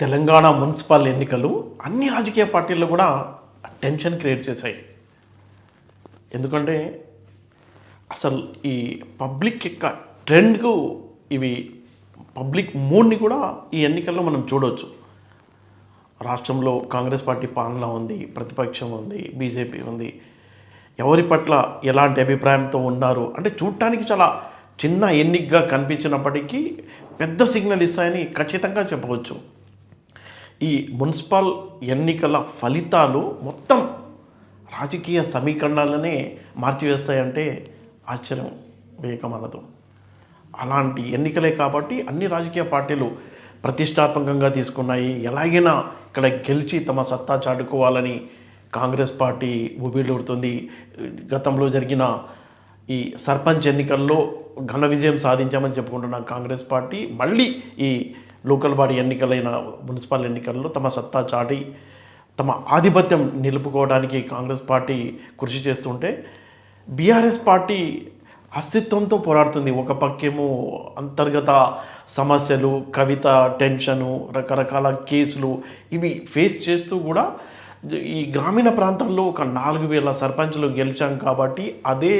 Telangana municipal ఎన్నికలు అన్ని రాజకీయ పార్టీల్లో కూడా టెన్షన్ క్రియేట్ చేశాయి. ఎందుకంటే అసలు ఈ పబ్లిక్ యొక్క ట్రెండ్కు ఇవి పబ్లిక్ మూడ్ని కూడా ఈ ఎన్నికల్లో మనం చూడవచ్చు రాష్ట్రంలో కాంగ్రెస్ పార్టీ పాలన ఉంది ప్రతిపక్షం ఉంది బీజేపీ ఉంది. ఎవరి పట్ల ఎలాంటి అభిప్రాయంతో ఉన్నారు? అంటే చూడటానికి చాలా చిన్న ఎన్నికగా కనిపించినప్పటికీ పెద్ద సిగ్నల్ ఇస్తాయని ఖచ్చితంగా చెప్పవచ్చు. ఈ మున్సిపల్ ఎన్నికల ఫలితాలు మొత్తం రాజకీయ సమీకరణాలనే మార్చివేస్తాయంటే ఆశ్చర్యం వేయకమనదు అలాంటి ఎన్నికలే కాబట్టి అన్ని రాజకీయ పార్టీలు ప్రతిష్టాత్మకంగా తీసుకున్నాయి. ఎలాగైనా ఇక్కడ గెలిచి తమ సత్తా చాటుకోవాలని కాంగ్రెస్ పార్టీ ఊబిళ్ళూరుతుంది గతంలో జరిగిన ఈ సర్పంచ్ ఎన్నికల్లో ఘన విజయం సాధించామని చెప్పుకుంటున్న కాంగ్రెస్ పార్టీ మళ్ళీ ఈ లోకల్ బాడీ ఎన్నికలైన మున్సిపల్ ఎన్నికల్లో తమ సత్తా చాటి తమ ఆధిపత్యం నిలుపుకోవడానికి కాంగ్రెస్ పార్టీ కృషి చేస్తుంటే బీఆర్ఎస్ పార్టీ అస్తిత్వంతో పోరాడుతుంది. ఒక పక్కేమో అంతర్గత సమస్యలు కవిత టెన్షను రకరకాల కేసులు ఇవి ఫేస్ చేస్తూ కూడా ఈ గ్రామీణ ప్రాంతాల్లో ఒక నాలుగు వేల సర్పంచ్లు గెలిచాం కాబట్టి అదే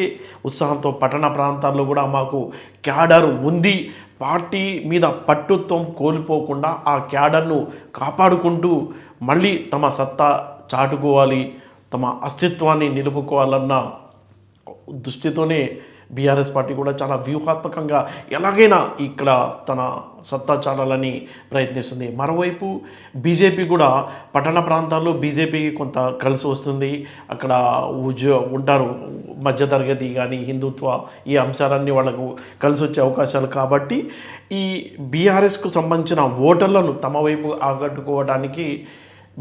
ఉత్సాహంతో పట్టణ ప్రాంతాల్లో కూడా మాకు క్యాడర్ ఉంది పార్టీ మీద పట్టుత్వం కోల్పోకుండా ఆ క్యాడర్ను కాపాడుకుంటూ మళ్ళీ తమ సత్తా చాటుకోవాలి తమ అస్తిత్వాన్ని నిలుపుకోవాలన్న దృష్టితోనే బీఆర్ఎస్ పార్టీ కూడా చాలా వ్యూహాత్మకంగా ఎలాగైనా ఇక్కడ తన సత్తా చాటాలని ప్రయత్నిస్తుంది. మరోవైపు బీజేపీ కూడా పట్టణ ప్రాంతాల్లో బీజేపీకి కొంత కలిసి వస్తుంది. అక్కడ ఉద్యో ఉంటారు మధ్యతరగతి కానీ హిందుత్వ ఈ అంశాలన్నీ వాళ్ళకు కలిసి వచ్చే అవకాశాలు కాబట్టి ఈ బీఆర్ఎస్కు సంబంధించిన ఓటర్లను తమ వైపు ఆకట్టుకోవడానికి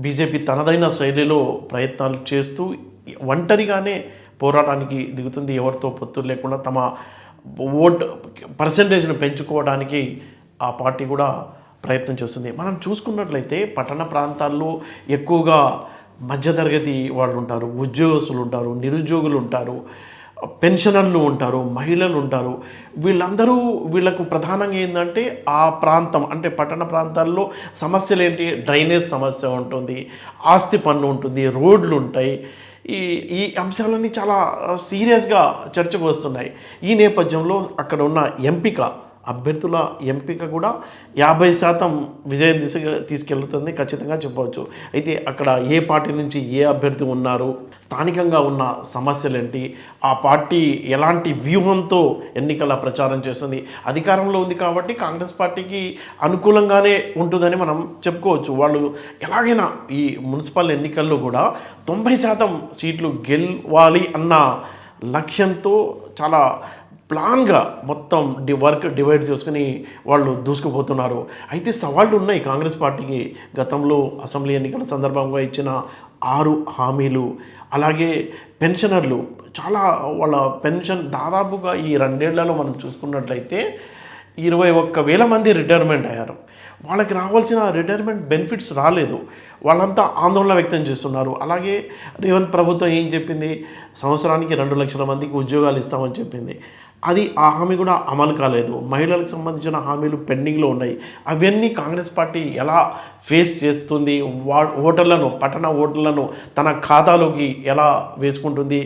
బీజేపీ తనదైన శైలిలో ప్రయత్నాలు చేస్తూ ఒంటరిగానే పోరాటానికి దిగుతుంది. ఎవరితో పొత్తులు లేకుండా తమ ఓట్ పర్సంటేజ్ను పెంచుకోవడానికి ఆ పార్టీ కూడా ప్రయత్నం చేస్తుంది. మనం చూసుకున్నట్లయితే పట్టణ ప్రాంతాల్లో ఎక్కువగా మధ్యతరగతి వాళ్ళు ఉంటారు ఉద్యోగస్తులు ఉంటారు నిరుద్యోగులు ఉంటారు పెన్షనర్లు ఉంటారు మహిళలు ఉంటారు. వీళ్ళందరూ వీళ్ళకు ప్రధానంగా ఏంటంటే ఆ ప్రాంతం అంటే పట్టణ ప్రాంతాల్లో సమస్యలు ఏంటి డ్రైనేజ్ సమస్య ఉంటుంది ఆస్తి పన్ను ఉంటుంది రోడ్లు ఉంటాయి ఈ ఈ అంశాలన్నీ చాలా సీరియస్గా చర్చకు వస్తున్నాయి ఈ నేపథ్యంలో అక్కడ ఉన్న ఎంపిక అభ్యర్థుల ఎంపిక కూడా యాభై శాతం విజయం దిశగా తీసుకెళ్తుంది ఖచ్చితంగా చెప్పవచ్చు. అయితే అక్కడ ఏ పార్టీ నుంచి ఏ అభ్యర్థి ఉన్నారు స్థానికంగా ఉన్న సమస్యలు ఏంటి ఆ పార్టీ ఎలాంటి వ్యూహంతో ఎన్నికల ప్రచారం చేస్తుంది అధికారంలో ఉంది కాబట్టి కాంగ్రెస్ పార్టీకి అనుకూలంగానే ఉంటుందని మనం చెప్పుకోవచ్చు. వాళ్ళు ఎలాగైనా ఈ మున్సిపల్ ఎన్నికల్లో కూడా తొంభై శాతం సీట్లు గెలవాలి అన్న లక్ష్యంతో చాలా ప్లాన్గా మొత్తం డి వర్క్ డివైడ్ చేసుకుని వాళ్ళు దూసుకుపోతున్నారు. అయితే సవాళ్ళు ఉన్నాయి కాంగ్రెస్ పార్టీకి. గతంలో అసెంబ్లీ ఎన్నికల సందర్భంగా ఇచ్చిన ఆరు హామీలు అలాగే పెన్షనర్లు. చాలా వాళ్ళ పెన్షన్ దాదాపుగా ఈ రెండేళ్ళలో మనం చూసుకున్నట్లయితే ఇరవై ఒక్క వేల మంది రిటైర్మెంట్ అయ్యారు. వాళ్ళకి రావాల్సిన రిటైర్మెంట్ బెనిఫిట్స్ రాలేదు. వాళ్ళంతా ఆందోళన వ్యక్తం చేస్తున్నారు. అలాగే రేవంత్ ప్రభుత్వం ఏం చెప్పింది? సంవత్సరానికి రెండు లక్షల మందికి ఉద్యోగాలు ఇస్తామని చెప్పింది. అది ఆ హామీ కూడా అమలు కాలేదు. మహిళలకు సంబంధించిన హామీలు పెండింగ్లో ఉన్నాయి. అవన్నీ కాంగ్రెస్ పార్టీ ఎలా ఫేస్ చేస్తుంది? వా ఓటర్లను పట్టణ ఓటర్లను తన ఖాతాలోకి ఎలా వేసుకుంటుంది?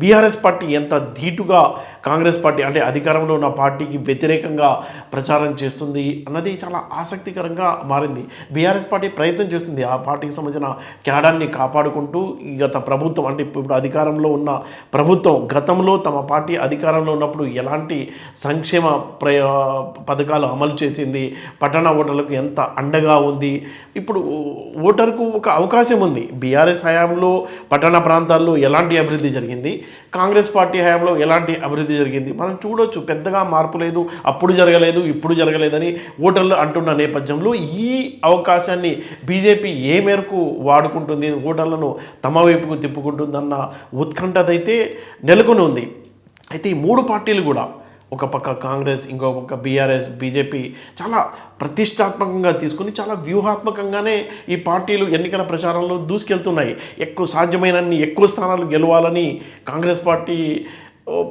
బీఆర్ఎస్ పార్టీ ఎంత ధీటుగా కాంగ్రెస్ పార్టీ అంటే అధికారంలో ఉన్న పార్టీకి వ్యతిరేకంగా ప్రచారం చేస్తుంది అన్నది చాలా ఆసక్తికరంగా మారింది. బీఆర్ఎస్ పార్టీ ప్రయత్నం చేస్తుంది ఆ పార్టీకి సంబంధించిన క్యాడాన్ని కాపాడుకుంటూ గత ప్రభుత్వం అంటే ఇప్పుడు అధికారంలో ఉన్న ప్రభుత్వం గతంలో తమ పార్టీ అధికారంలో ఉన్నప్పుడు ఎలాంటి సంక్షేమ ప్రయో పథకాలు అమలు చేసింది? పట్టణ ఓటర్లకు ఎంత అండగా ఉంది? ఇప్పుడు ఓటర్కు ఒక అవకాశం ఉంది. బీఆర్ఎస్ హయాంలో పట్టణ ప్రాంతాల్లో ఎలాంటి అభివృద్ధి జరిగింది? కాంగ్రెస్ పార్టీ హయాంలో ఎలాంటి అభివృద్ధి జరిగింది? మనం చూడొచ్చు పెద్దగా మార్పు లేదు అప్పుడు జరగలేదు ఇప్పుడు జరగలేదని ఓటర్లు అంటున్న నేపథ్యంలో ఈ అవకాశాన్ని బీజేపీ ఏ మేరకు వాడుకుంటుంది? ఓటర్లను తమ వైపుకు తిప్పుకుంటుందన్న ఉత్కంఠదైతే నెలకొని ఉంది అయితే ఈ మూడు పార్టీలు కూడా ఒక పక్క కాంగ్రెస్ ఇంకో పక్క బీఆర్ఎస్ బీజేపీ చాలా ప్రతిష్టాత్మకంగా తీసుకుని చాలా వ్యూహాత్మకంగానే ఈ పార్టీలు ఎన్నికల ప్రచారంలో దూసుకెళ్తున్నాయి. ఎక్కువ సాధ్యమైనన్ని ఎక్కువ స్థానాలు గెలవాలని కాంగ్రెస్ పార్టీ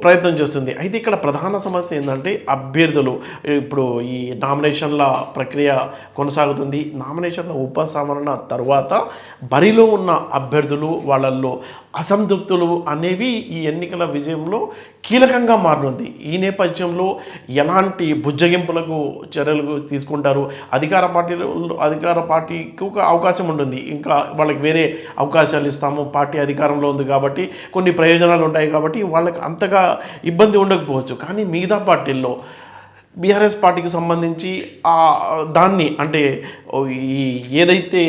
ప్రయత్నం చేస్తుంది. అయితే ఇక్కడ ప్రధాన సమస్య ఏంటంటే అభ్యర్థులు. ఇప్పుడు ఈ నామినేషన్ల ప్రక్రియ కొనసాగుతుంది. నామినేషన్ల ఉపసంహరణ తర్వాత బరిలో ఉన్న అభ్యర్థులు వాళ్ళల్లో అసంతృప్తులు అనేవి ఈ ఎన్నికల విజయంలో కీలకంగా మారనుంది ఈ నేపథ్యంలో ఎలాంటి బుజ్జగింపులకు చర్యలు తీసుకుంటారు? అధికార పార్టీలు అధికార పార్టీకి ఒక అవకాశం ఉంటుంది. ఇంకా వాళ్ళకి వేరే అవకాశాలు ఇస్తాము. పార్టీ అధికారంలో ఉంది కాబట్టి కొన్ని ప్రయోజనాలు ఉంటాయి కాబట్టి వాళ్ళకి అంత అంతగా ఇబ్బంది ఉండకపోవచ్చు. కానీ మిగతా పార్టీల్లో బీఆర్ఎస్ పార్టీకి సంబంధించి ఆ దాన్ని అంటే ఈ ఏదైతే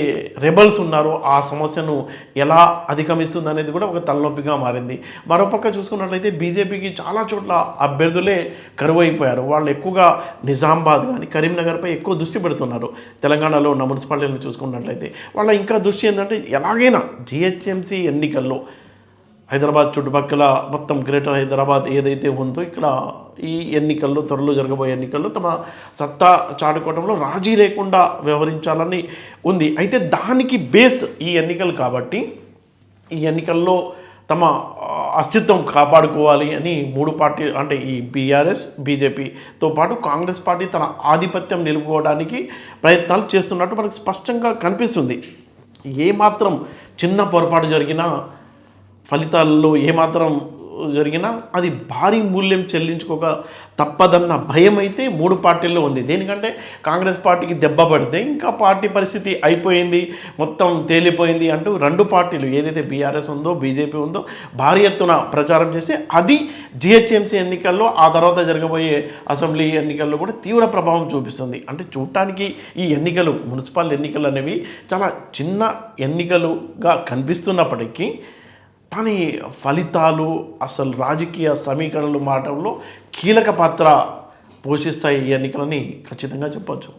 రెబల్స్ ఉన్నారో ఆ సమస్యను ఎలా అధిగమిస్తుంది అనేది కూడా ఒక తలనొప్పిగా మారింది. మరోపక్క చూసుకున్నట్లయితే బీజేపీకి చాలా చోట్ల అభ్యర్థులే కరువు అయిపోయారు వాళ్ళు ఎక్కువగా నిజామాబాద్ కానీ కరీంనగర్పై ఎక్కువ దృష్టి పెడుతున్నారు. తెలంగాణలో ఉన్న మున్సిపాలిటీలను చూసుకున్నట్లయితే. వాళ్ళ ఇంకా దృష్టి ఏంటంటే ఎలాగైనా జిహెచ్ఎంసీ ఎన్నికల్లో హైదరాబాద్ చుట్టుపక్కల మొత్తం గ్రేటర్ హైదరాబాద్ ఏదైతే ఉందో ఇక్కడ ఈ ఎన్నికల్లో త్వరలో జరగబోయే ఎన్నికల్లో తమ సత్తా చాటుకోవడంలో రాజీ లేకుండా వ్యవహరించాలని ఉంది. అయితే దానికి బేస్ ఈ ఎన్నికలు కాబట్టి ఈ ఎన్నికల్లో తమ అస్తిత్వం కాపాడుకోవాలి అని మూడు పార్టీ అంటే ఈ బీఆర్ఎస్ బీజేపీతో పాటు కాంగ్రెస్ పార్టీ తన ఆధిపత్యం నిలుపుకోవడానికి ప్రయత్నాలు చేస్తున్నట్టు మనకు స్పష్టంగా కనిపిస్తుంది. ఏమాత్రం చిన్న పొరపాటు జరిగినా ఫలితాల్లో ఏమాత్రం జరిగినా అది భారీ మూల్యం చెల్లించుకోక తప్పదన్న భయం అయితే మూడు పార్టీల్లో ఉంది. దేనికంటే కాంగ్రెస్ పార్టీకి దెబ్బ పడితే ఇంకా పార్టీ పరిస్థితి అయిపోయింది మొత్తం తేలిపోయింది అంటూ రెండు పార్టీలు ఏదైతే బీఆర్ఎస్ ఉందో బీజేపీ ఉందో భారీ ఎత్తున ప్రచారం చేసి అది జిహెచ్ఎంసీ ఎన్నికల్లో ఆ తర్వాత జరగబోయే అసెంబ్లీ ఎన్నికల్లో కూడా తీవ్ర ప్రభావం చూపిస్తుంది. అంటే చూడటానికి ఈ ఎన్నికలు మున్సిపల్ ఎన్నికలు అనేవి చాలా చిన్న ఎన్నికలుగా కనిపిస్తున్నప్పటికీ కానీ ఫలితాలు అసలు రాజకీయ సమీకరణలు మాటంలో కీలక పాత్ర పోషిస్తాయి ఈ ఎన్నికలని ఖచ్చితంగా చెప్పచ్చు.